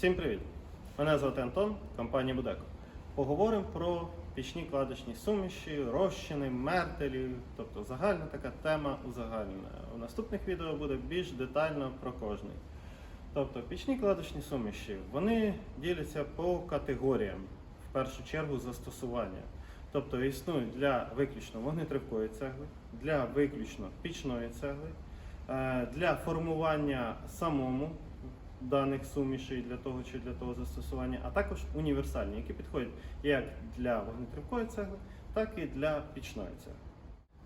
Всім привіт! Мене звати Антон, компанія Будеко. Поговоримо про пічні кладочні суміші, розчини, мертелі, тобто загальна така тема узагальнена. У наступних відео буде більш детально про кожний. Тобто пічні кладочні суміші вони діляться по категоріям, в першу чергу застосування. Тобто існують для виключно вогнетривкої цегли, для виключно пічної цегли, е, для формування самому даних сумішей для того чи для того застосування, а також універсальні, які підходять як для вогнетривкої цегли, так і для пічної цегли.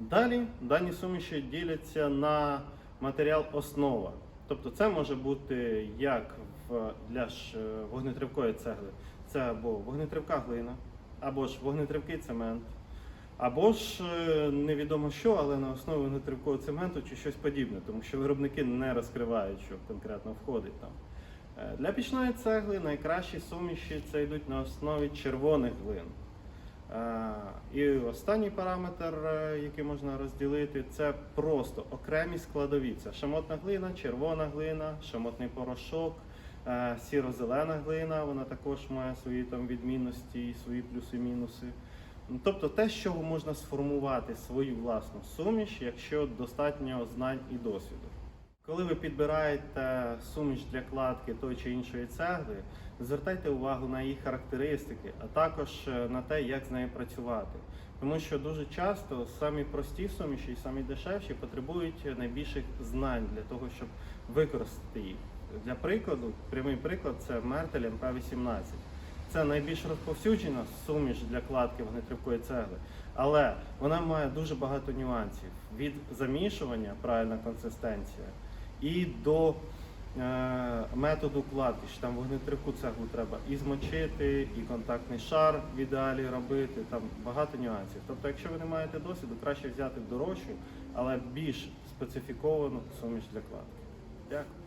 Далі дані суміші діляться на матеріал основа. Тобто це може бути як для е, вогнетривкої цегли, це або вогнетривка глина, або ж вогнетривкий цемент, або ж е, невідомо що, але на основі вогнетривкого цементу чи щось подібне, тому що виробники не розкривають, що конкретно входить там. Е, Для пічної цегли найкращі суміші це йдуть на основі червоних глин. Е, І останній параметр, який можна розділити, це просто окремі складові. Це шамотна глина, червона глина, шамотний порошок, сіро-зелена глина. Вона також має свої там відмінності і свої плюси-мінуси. Ну, Тобто те, з чого можна сформувати свою власну суміш, якщо достатньо знань і досвіду. Коли ви підбираєте суміш для кладки той чи іншої цегли, звертайте увагу на її характеристики, а також е, на те, як з нею працювати. Тому що дуже часто самі прості суміші і самі дешевші потребують найбільших знань для того, щоб використати їх. Для прикладу, прямий приклад це Мертель МП-18. Це найбільш розповсюджена суміш для кладки вогнетривкої цегли, але вона має дуже багато нюансів від замішування, правильна консистенція, і до е, методу кладки, що там вогнетривку цеглу треба і змочити, і контактний шар в ідеалі робити. Там багато нюансів. Тобто, якщо ви не маєте досвіду, краще взяти дорожчу, але більш специфіковану суміш для кладки. Дякую.